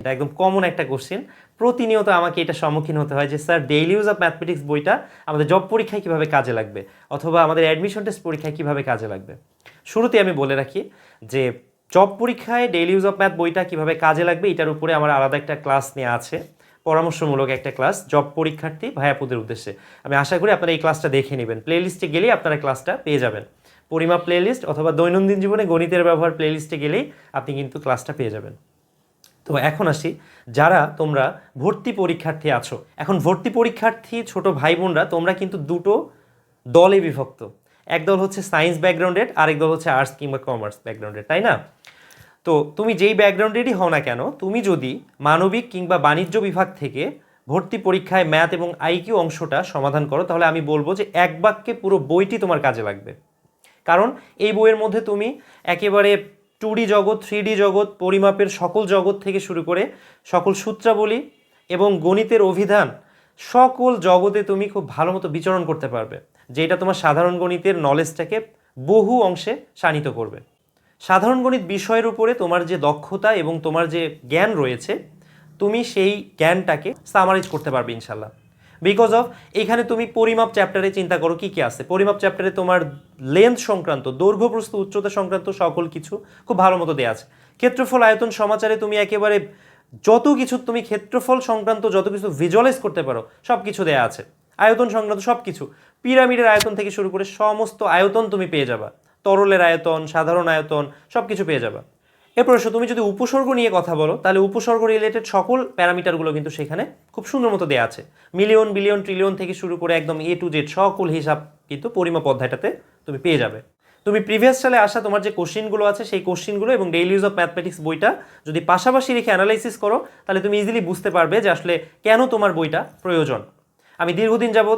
এটা একদম কমন একটা কোশ্চেন প্রতিনিয়ত আমাকে এটা সম্মুখীন হতে হয় যে sir daily use of mathematics বইটা আমাদের জব পরীক্ষায় কীভাবে কাজে লাগবে? অথবা আমাদের অ্যাডমিশন টেস্ট পরীক্ষায় কীভাবে কাজে লাগবে? শুরুতে আমি বলে রাখি যে জব পরীক্ষায় ডেইলি ইউজ অফ ম্যাথ বইটা কীভাবে কাজে লাগবে, এটার উপরে আমার আলাদা একটা ক্লাস নেওয়া আছে। পরামর্শমূলক একটা ক্লাস জব পরীক্ষার্থী ভাইয়াপুদের উদ্দেশ্যে। আমি আশা করি আপনারা এই ক্লাসটা দেখে নেবেন। প্লেলিস্টে গেলেই আপনারা ক্লাসটা পেয়ে যাবেন। পরিমাপ প্লেলিস্ট অথবা দৈনন্দিন জীবনে গণিতের ব্যবহার প্লেলিস্টে গেলেই আপনি কিন্তু ক্লাসটা পেয়ে যাবেন। তো এখন আসি, যারা তোমরা ভর্তি পরীক্ষার্থী আছো। এখন ভর্তি পরীক্ষার্থী ছোট ভাই বোনরা, তোমরা কিন্তু দুটো দলে বিভক্ত। এক দল হচ্ছে সায়েন্স ব্যাকগ্রাউন্ডেড আরেক দল হচ্ছে আর্টস কিংবা কমার্স ব্যাকগ্রাউন্ডেড তাই না? তো তুমি যেই ব্যাকগ্রাউন্ডেরই হও না কেন, তুমি যদি মানবিক কিংবা বাণিজ্য বিভাগ থেকে ভর্তি পরীক্ষায় ম্যাথ এবং আইকিউ অংশটা সমাধান করো, তাহলে আমি বলব যে এক বাক্যে পুরো বইটি তোমার কাজে লাগবে। কারণ এই বইয়ের মধ্যে তুমি একেবারে টু ডি জগৎ থ্রি ডি জগৎ, পরিমাপের সকল জগৎ থেকে শুরু করে সকল সূত্রাবলী এবং গণিতের অভিধান সকল জগতে তুমি খুব ভালো মতো বিচরণ করতে পারবে, যেটা তোমার সাধারণ গণিতের নলেজটাকে বহু অংশে শানিত করবে। সাধারণ গণিত বিষয়ের উপরে তোমার যে দক্ষতা এবং তোমার যে জ্ঞান রয়েছে, তুমি সেই জ্ঞানটাকে সামারাইজ করতে পারবে ইনশাল্লাহ বিকজ অফ এখানে তুমি পরিমাপ চ্যাপ্টারে চিন্তা করো কি কি আছে। পরিমাপ চ্যাপ্টারে তোমার লেন্থ সংক্রান্ত দৈর্ঘ্য প্রস্থ উচ্চতা সংক্রান্ত সকল কিছু খুব ভালো মতো দেওয়া আছে। ক্ষেত্রফল, আয়তন, সমাচারে তুমি একেবারে যত কিছু তুমি ক্ষেত্রফল সংক্রান্ত যত কিছু ভিজুয়ালাইজ করতে পারো সব কিছু দেওয়া আছে। আয়তন সংক্রান্ত সব কিছু পিরামিডের আয়তন থেকে শুরু করে সমস্ত আয়তন তুমি পেয়ে যাবা। তরলের আয়তন, সাধারণ আয়তন সব কিছু পেয়ে যাবা। এরপর এসো তুমি যদি উপসর্গ নিয়ে কথা বলো তাহলে উপসর্গ রিলেটেড সকল প্যারামিটারগুলো কিন্তু সেখানে খুব সুন্দর মতো দেওয়া আছে। মিলিয়ন বিলিয়ন ট্রিলিয়ন থেকে শুরু করে একদম এ টু জেড সকল হিসাব কিন্তু পরিমাপ অধ্যায়টাতে তুমি পেয়ে যাবে। তুমি প্রিভিয়াস সালে আসা তোমার যে কোশ্চিনগুলো আছে সেই কোশ্চিনগুলো এবং ডেইলি ইউজ অফ ম্যাথমেটিক্স বইটা যদি পাশাপাশি রেখে অ্যানালাইসিস করো তাহলে তুমি ইজিলি বুঝতে পারবে যে আসলে কেন তোমার বইটা প্রয়োজন। আমি দীর্ঘদিন আহ,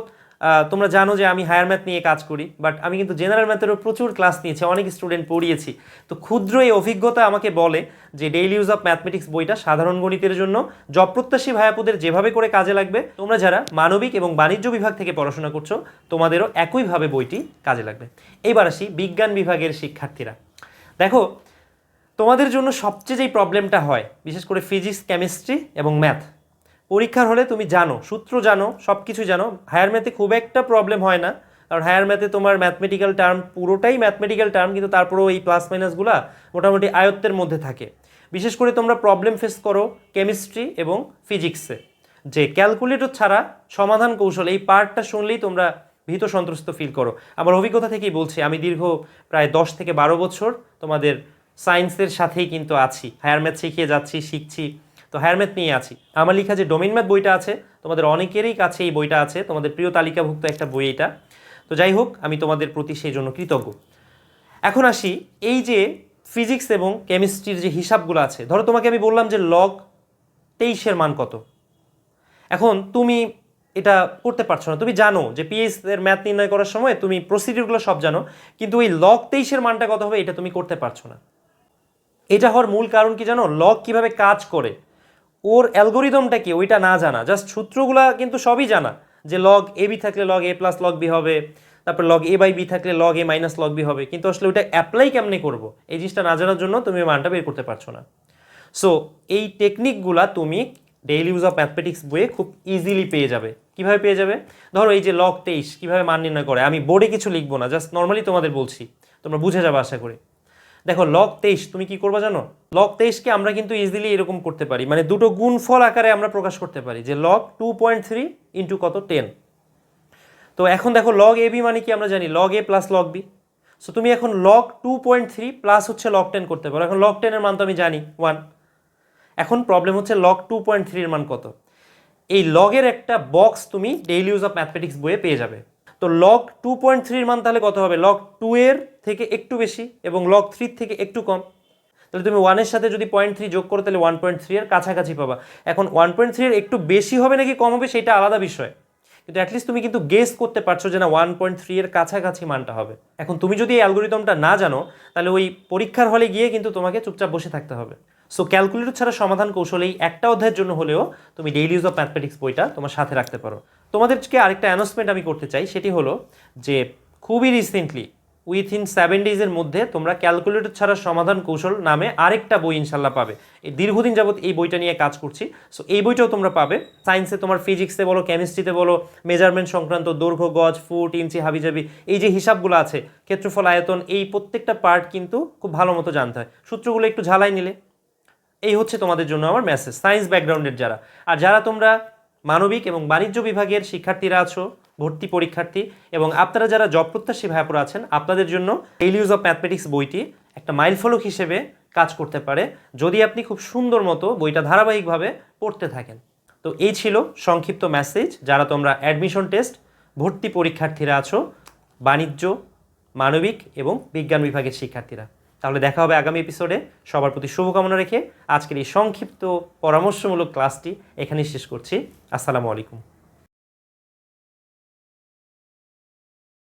তোমরা জানো যে আমি হায়ার ম্যাথ নিয়ে কাজ করি বাট আমি কিন্তু জেনারেল ম্যাথেরও প্রচুর ক্লাস নিয়েছি, অনেক স্টুডেন্ট পড়িয়েছি। তো ক্ষুদ্র এই অভিজ্ঞতা আমাকে বলে যে ডেইলি ইউজ অফ ম্যাথমেটিক্স বইটা সাধারণ গণিতের জন্য জব প্রত্যাশী ভায়াপুদের যেভাবে করে কাজে লাগবে, তোমরা যারা মানবিক এবং বাণিজ্য বিভাগ থেকে পড়াশোনা করছ, তোমাদেরও একইভাবে বইটি কাজে লাগবে। এইবার আসি বিজ্ঞান বিভাগের শিক্ষার্থীরা। দেখো, তোমাদের জন্য সবচেয়ে যেই প্রবলেমটা হয়, বিশেষ করে ফিজিক্স কেমিস্ট্রি এবং ম্যাথ পরীক্ষার হলে তুমি জানো, সূত্র জানো সব কিছু জানো। হায়ার ম্যাথে খুব একটা প্রবলেম হয় না, কারণ হায়ার ম্যাথে তোমার ম্যাথমেটিক্যাল টার্ম পুরোটাই ম্যাথমেটিক্যাল টার্ম কিন্তু তারপরেও এই প্লাস মাইনাসগুলা মোটামুটি আয়ত্তের মধ্যে থাকে। বিশেষ করে তোমরা প্রবলেম ফেস করো কেমিস্ট্রি এবং ফিজিক্সে যে ক্যালকুলেটর ছাড়া সমাধান কৌশল, এই পার্টটা শুনলেই তোমরা ভীত সন্ত্রস্ত ফিল করো। আমার অভিজ্ঞতা থেকেই বলছি, আমি দীর্ঘ প্রায় দশ থেকে বারো বছর তোমাদের সায়েন্সের সাথেই কিন্তু আছি। হায়ার ম্যাথ শিখিয়ে যাচ্ছি, শিখছি তো হায়ার ম্যাথ নিয়ে আছি। আমার লেখা যে ডোমেন ম্যাথ বইটা আছে, তোমাদের অনেকেরই কাছে এই বইটা আছে, তোমাদের প্রিয় তালিকাভুক্ত একটা বই এটা। তো যাই হোক, আমি তোমাদের প্রতি সেই জন্য কৃতজ্ঞ। এখন আসি, এই যে ফিজিক্স এবং কেমিস্ট্রির যে হিসাবগুলো আছে, ধরো তোমাকে আমি বললাম যে লগ তেইশের মান কত। এখন তুমি এটা করতে পারছ না। তুমি জানো যে পিএস এর ম্যাথ নির্ণয় করার সময় তুমি প্রসিডিউরগুলো সব জানো, কিন্তু ওই লগ তেইশের মানটা কত হবে এটা তুমি করতে পারছ না। এটা হওয়ার মূল কারণ কি জানো? লগ কীভাবে কাজ করে ওর অ্যালগোরিদমটা কি? ওইটা না জানা। জাস্ট সূত্রগুলা কিন্তু সবই জানা। যে লগ এ বি থাকলে log A plus log B হবে, তারপর লগ এ বাই বি থাকলে log A minus log B হবে। কিন্তু আসলে ওইটা অ্যাপ্লাই কেমনে করব? এই জিনিসটা না জানার জন্য তুমি মানটা বের করতে পারছ না। সো এই টেকনিকগুলা তুমি ডেইলি ইউজ অফ ম্যাথমেটিক্স বইয়ে খুব ইজিলি পেয়ে যাবে। কীভাবে পেয়ে যাবে? ধরো এই যে লগ তেইশ, কীভাবে মান নির্ণয় করে? আমি বোর্ডে কিছু লিখব না জাস্ট নর্মালি তোমাদের বলছি। তোমরা বুঝে যাবে আশা করি। দেখো লগ তেইশ, তুমি কি করবা জানো? লগ তেইশকে আমরা কিন্তু ইজিলি এরকম করতে পারি। মানে দুটো গুণফল আকারে আমরা প্রকাশ করতে পারি যে log two point three into কত? টেন তো এখন দেখো লগ এ বি মানে কি আমরা জানি? Log A plus log B so তুমি এখন log two point three plus হচ্ছে লগ টেন করতে পারো। এখন লগ টেনের মান তো আমি জানি ওয়ান এখন প্রবলেম হচ্ছে লগ টু পয়েন্ট থ্রির মান কত? এই লগের একটা বক্স তুমি ডেইলি ইউজ অফ ম্যাথমেটিক্স বইয়ে পেয়ে যাবে। তো লগ টু পয়েন্ট থ্রির মান তাহলে কত হবে? লগ টু এর থেকে একটু বেশি এবং লগ থ্রির থেকে একটু কম। তাহলে তুমি ওয়ানের সাথে যদি পয়েন্ট থ্রি যোগ করো, তাহলে ওয়ান পয়েন্ট থ্রি এর কাছাকাছি পাবা। এখন ওয়ান পয়েন্ট থ্রি এর একটু বেশি হবে নাকি কম হবে, সেটা আলাদা বিষয়। কিন্তু অ্যাটলিস্ট তুমি কিন্তু গেস করতে পারছ যে না ওয়ান পয়েন্ট থ্রি এর কাছাকাছি মানটা হবে। এখন তুমি যদি এই অ্যালগোরিদমটা না জানো, তাহলে ওই পরীক্ষার হলে গিয়ে কিন্তু তোমাকে চুপচাপ বসে থাকতে হবে। সো ক্যালকুলেটর ছাড়া সমাধান কৌশল এই একটা অধ্যায়ের জন্য হলেও তুমি ডেইলি ইউজ অফ ম্যাথমেটিক্স বইটা তোমার সাথে রাখতে পারো। তোমাদেরকে আরেকটা অ্যানাউন্সমেন্ট আমি করতে চাই, সেটি হলো যে খুবই রিসেন্টলি উইথিন সেভেন ডেজের মধ্যে তোমরা ক্যালকুলেটর ছাড়া সমাধান কৌশল নামে আরেকটা বই ইনশাল্লাহ পাবে। এই দীর্ঘদিন যাবত এই বইটা নিয়ে কাজ করছি। সো এই বইটাও তোমরা পাবে। সায়েন্সে তোমার ফিজিক্সে বলো কেমিস্ট্রিতে বলো মেজারমেন্ট সংক্রান্ত দৈর্ঘ্য, গজ, ফুট, ইঞ্চি, হাবিজাবি, এই যে হিসাবগুলো আছে, ক্ষেত্রফল, আয়তন, এই প্রত্যেকটা পার্ট কিন্তু খুব ভালো মতো জানতে হয়। সূত্রগুলো একটু ঝালাই নিলে। এই হচ্ছে তোমাদের জন্য আমার মেসেজ সায়েন্স ব্যাকগ্রাউন্ডের যারা। আর যারা তোমরা মানবিক এবং বাণিজ্য বিভাগের শিক্ষার্থীরা আছো, ভর্তি পরীক্ষার্থী, এবং আপনারা যারা জব প্রত্যাশী ভাইয়াপুরা আছেন, আপনাদের জন্য ডেইলি ইউজ অফ ম্যাথমেটিক্স বইটি একটা মাইলফলক হিসেবে কাজ করতে পারে, যদি আপনি খুব সুন্দর মতো বইটা ধারাবাহিকভাবে পড়তে থাকেন। তো এই ছিল সংক্ষিপ্ত মেসেজ যারা তোমরা অ্যাডমিশন টেস্ট ভর্তি পরীক্ষার্থীরা আছো, বাণিজ্য, মানবিক এবং বিজ্ঞান বিভাগের শিক্ষার্থীরা। তাহলে দেখা হবে আগামী এপিসোডে সবার প্রতি শুভকামনা রেখে আজকের এই সংক্ষিপ্ত পরামর্শমূলক ক্লাসটি এখানেই শেষ করছি। আসসালামু আলাইকুম।